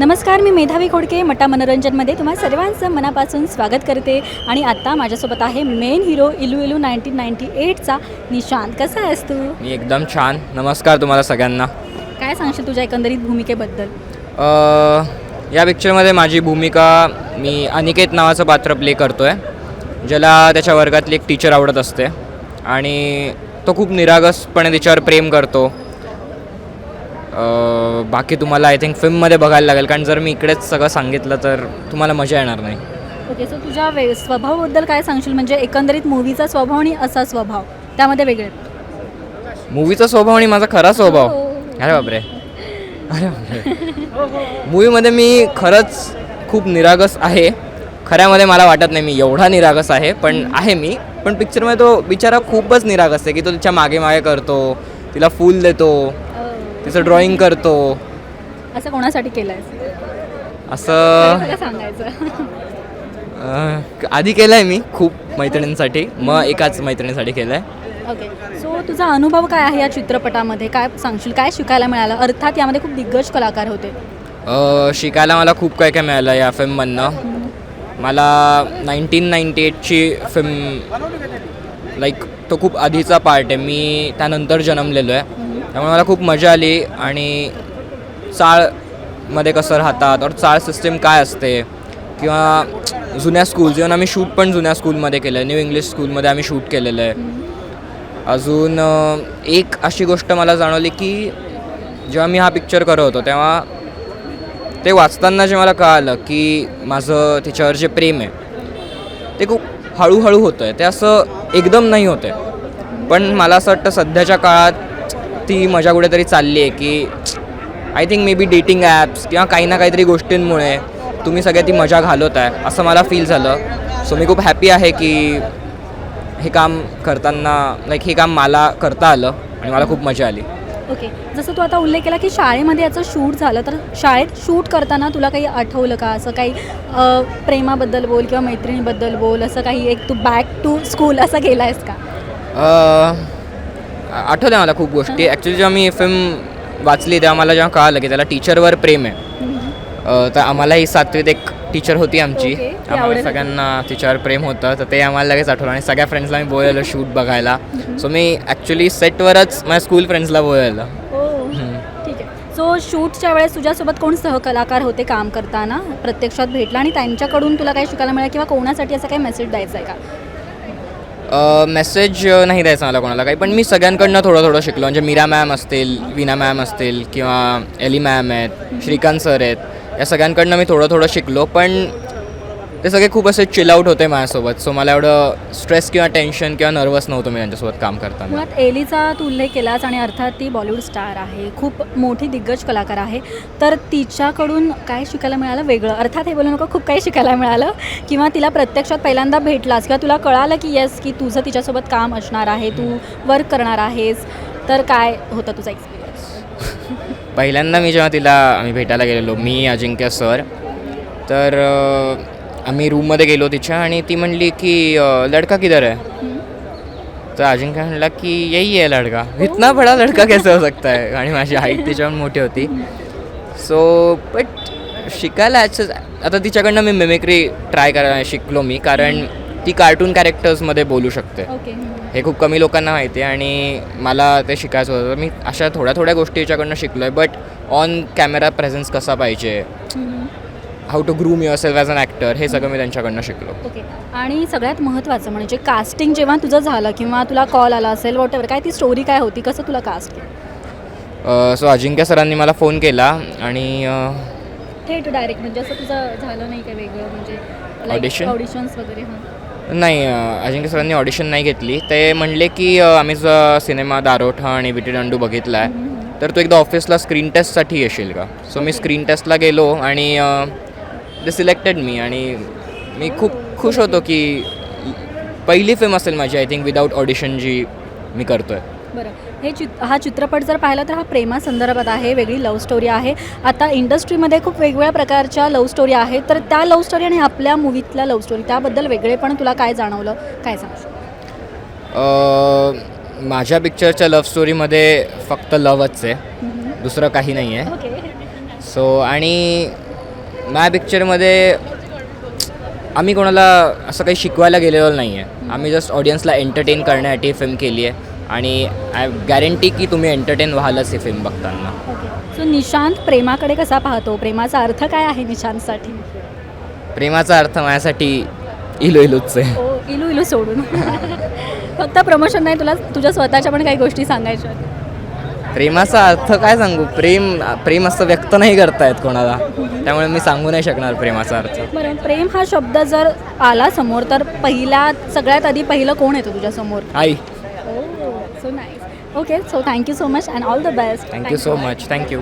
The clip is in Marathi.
नमस्कार मी मेधावी खोडके मटा मनोरंजनमध्ये तुम्हा सर्वांचं मनापासून स्वागत करते आणि आत्ता माझ्यासोबत आहे मेन हिरो इलू इलू नाईन्टीन नाईन्टी एटचा निशांत. कसा आहेस तू? मी एकदम छान. नमस्कार तुम्हाला सगळ्यांना. काय सांगशील तुझ्या एकंदरीत भूमिकेबद्दल? अ, या पिक्चरमध्ये माझी भूमिका मी अनिकेत नावाचं पात्र प्ले करतो आहे ज्याला त्याच्या वर्गातली एक टीचर आवडत असते. आणि तो खूप निरागसपणे तिच्यावर प्रेम करतो. बाकी तुम्हाला आय थिंक फिल्ममध्ये बघायला लागेल. कारण जर मी इकडेच सगळं सांगितलं तर तुम्हाला मजा येणार नाही. ओके सो तुझ्या वे स्वभावाबद्दल काय सांगशील? म्हणजे एकंदरीत मूवीचा स्वभाव आणि असा स्वभाव. त्यामध्ये वेगळे मूवीचा स्वभाव आणि माझा खरा स्वभाव. हो. अरे बापरे. अरे बापरे. मूवीमध्ये मी खरंच खूप निरागस आहे. खऱ्यामध्ये मला वाटत नाही मी एवढा निरागस आहे पण आहे मी. पण पिक्चरमध्ये तो बिचारा खूपच निरागस आहे की तो तिच्यामागे मागे करतो तिला फूल देतो. तिचं ड्रॉइंग करतो. असं कोणासाठी केलं आहे असं सांगायचं. अं, आधी केलं आहे मी खूप मैत्रिणींसाठी. मग एकाच मैत्रिणीसाठी केलं आहे ओके सो तुझा अनुभव काय आहे या चित्रपटामध्ये? काय सांगशील? काय शिकायला मिळालं? अर्थात यामध्ये खूप दिग्गज कलाकार होते. शिकायला मला खूप काय काय मिळालं या फिल्ममधनं. मला नाईन्टीन नाईन्टी एटची फिल्म लाईक तो खूप आधीचा पार्ट आहे. मी त्यानंतर जन्मलेलो आहे. त्यामुळे मला खूप मजा आली आणि चाळमध्ये कसं राहतात और चाळ सिस्टीम काय असते? किंवा जुन्या स्कूल जेव्हा आम्ही शूट पण जुन्या स्कूलमध्ये केलं आहे न्यू इंग्लिश स्कूलमध्ये आम्ही शूट केलेलं आहे. अजून एक अशी गोष्ट मला जाणवली की जेव्हा मी हा पिक्चर करत होतो तेव्हा ते वाचताना जे मला कळालं की माझं तिच्यावर जे प्रेम आहे ते खूप हळूहळू होतं आहे ते असं एकदम नाही होतं आहे पण मला असं वाटतं सध्याच्या काळात ती मजा कुठेतरी चालली आहे की I think maybe dating apps किंवा काही ना काहीतरी गोष्टींमुळे तुम्ही सगळ्या ती मजा घालवत आहे असं मला फील झालं. सो मी खूप हॅपी आहे की हे काम करताना लाईक हे काम मला करता आलं आणि मला खूप मजा आली. ओके जसं तू आता उल्लेख केला की शाळेमध्ये याचं शूट झालं तर शाळेत शूट करताना तुला काही आठवलं का? असं काही प्रेमाबद्दल बोल किंवा मैत्रिणीबद्दल बोल असं काही एक तू बॅक टू स्कूल असं केलं आहेस का? अ, आठवलं मला खूप गोष्टी. ॲक्च्युली जेव्हा मी फिल्म वाचली तेव्हा मला जेव्हा कळालं की त्याला टीचरवर प्रेम आहे. तर आम्हालाही सातवीत एक टीचर होती आमची. आम्हाला सगळ्यांना तिच्यावर प्रेम होतं. तर ते आम्हाला लगेच आठवलं. आणि सगळ्या फ्रेंड्सला मी बोलायलो शूट बघायला. सो मी ॲक्च्युली सेटवरच माझ्या स्कूल फ्रेंड्सला हो. आहे. सो शूटच्या वेळेस तुझ्यासोबत कोण सहकलाकार होते काम करताना? प्रत्यक्षात भेटला आणि त्यांच्याकडून तुला काही शिकायला मिळालं? किंवा कोणासाठी असं काही मेसेज द्यायचा आहे का? मेसेज नाही द्यायचा मला कोणाला काही. पण मी सगळ्यांकडनं थोडं थोडं शिकलो. म्हणजे मीरा मॅम असतील वीना मॅम असतील किंवा एली मॅम आहेत श्रीकांत सर आहेत या सगळ्यांकडनं मी थोडं थोडं शिकलो. पण ते सगळे खूप असे चिल आउट होते माझ्यासोबत. सो मला एवढं स्ट्रेस किंवा टेन्शन किंवा नर्वस नव्हतं मी त्यांच्यासोबत काम करताना. मुळात एलीचा तू उल्लेख केलास आणि अर्थात ती बॉलिवूड स्टार आहे. खूप मोठी दिग्गज कलाकार आहे. तर तिच्याकडून काय शिकायला मिळालं? वेगळं. अर्थात हे बोलू नको खूप काही शिकायला मिळालं. किंवा तिला प्रत्यक्षात पहिल्यांदा भेटलास किंवा तुला कळालं की येस की तुझं तिच्यासोबत काम असणार आहे तू वर्क करणार आहेस. तर काय होतं तुझा एक्सपिरियन्स पहिल्यांदा मी जेव्हा तिला आम्ही भेटायला गेलेलो मी अजिंक्य सर तर अ, आम्ही रूममध्ये गेलो तिच्या आणि ती म्हणली की अ, लडका किधर आहे तर अजिंक्य म्हणला की यही आहे लडका. इतना बडा लडका कैसे हो सकता है? आणि माझी हाईट तिच्यावर मोठी होती. सो बट शिकायला ॲच आता तिच्याकडनं मी मिमिक्री ट्राय करायला शिकलो मी कारण ती कार्टून कॅरेक्टर्समध्ये बोलू शकते. ओके हे खूप कमी लोकांना माहिती आहे आणि मला ते शिकायचं होतं. मी अशा थोड्या थोड्या गोष्टी याच्याकडनं शिकलो आहे बट ऑन कॅमेरा प्रेझेन्स कसा पाहिजे? How to groom yourself as an actor हे सगळं मी त्यांच्याकडनं शिकलो. ओके आणि सगळ्यात महत्त्वाचं म्हणजे कास्टिंग जेव्हा तुझं झालं किंवा तुला कॉल आला असेल वॉट काय ती स्टोरी काय होती? कसं तुला कास्ट केलं? सो अजिंक्य सरांनी मला फोन केला आणि अ, थेट डायरेक्ट म्हणजे असं तुझं झालं नाही काय वेगळं? म्हणजे Audition? ऑडिशन्स वगैरे हां. नाही अ, अजिंक्य सरांनी ऑडिशन नाही घेतली. ते म्हणले की अ, आम्ही जो सिनेमा दारोठा आणि विटी दंडू बघितला आहे तर तू एकदा ऑफिसला स्क्रीन टेस्टसाठी येशील का? सो मी स्क्रीन टेस्टला गेलो आणि ते सिलेक्टेड मी आणि मी खूप खुश होतो की पहिली फिल्म असेल माझी आय थिंक विदाऊट ऑडिशन जी मी करतो आहे बरं. हे चित हा चित्रपट जर पाहिला तर हा प्रेमासंदर्भात आहे वेगळी लव्ह स्टोरी आहे. आता इंडस्ट्रीमध्ये खूप वेगवेगळ्या प्रकारच्या लव्ह स्टोरी आहेत तर त्या लव्ह स्टोरी आणि आपल्या मूवीतल्या लव्ह स्टोरी त्याबद्दल वेगळेपण तुला काय जाणवलं? काय अ, माझ्या पिक्चरच्या लव्ह स्टोरीमध्ये फक्त लवच आहे. दुसरं काही नाही आहे सो आणि माझ्या पिक्चरमध्ये आम्ही कोणाला असं काही शिकवायला गेलेलो नाही आहे. आम्ही जस्ट ऑडियन्सला एंटरटेन करण्यासाठी फिल्म केली आहे. आणि आय गॅरंटी की तुम्ही एंटरटेन व्हालच ही फिल्म बघताना. सो निशांत प्रेमाकडे कसा पाहतो? प्रेमाचा अर्थ काय आहे निशांतसाठी? प्रेमाचा अर्थ माझ्यासाठी इलो इलोच आहे. ओ इलू इलू सोडून. फक्त प्रमोशन नाही तुला तुझ्या स्वतःच्या पण काही गोष्टी सांगायच्या आहेत. प्रेमाचा अर्थ काय सांगू? प्रेम प्रेम असं व्यक्त नाही करतायत कोणाला. त्यामुळे मी सांगू नाही शकणार प्रेमाचा अर्थ. बरं प्रेम हा शब्द जर आला समोर तर पहिला सगळ्यात आधी पहिलं कोण येतं तुझ्या समोर? आई. So nice okay so thank you so much and all the best thank you so much thank you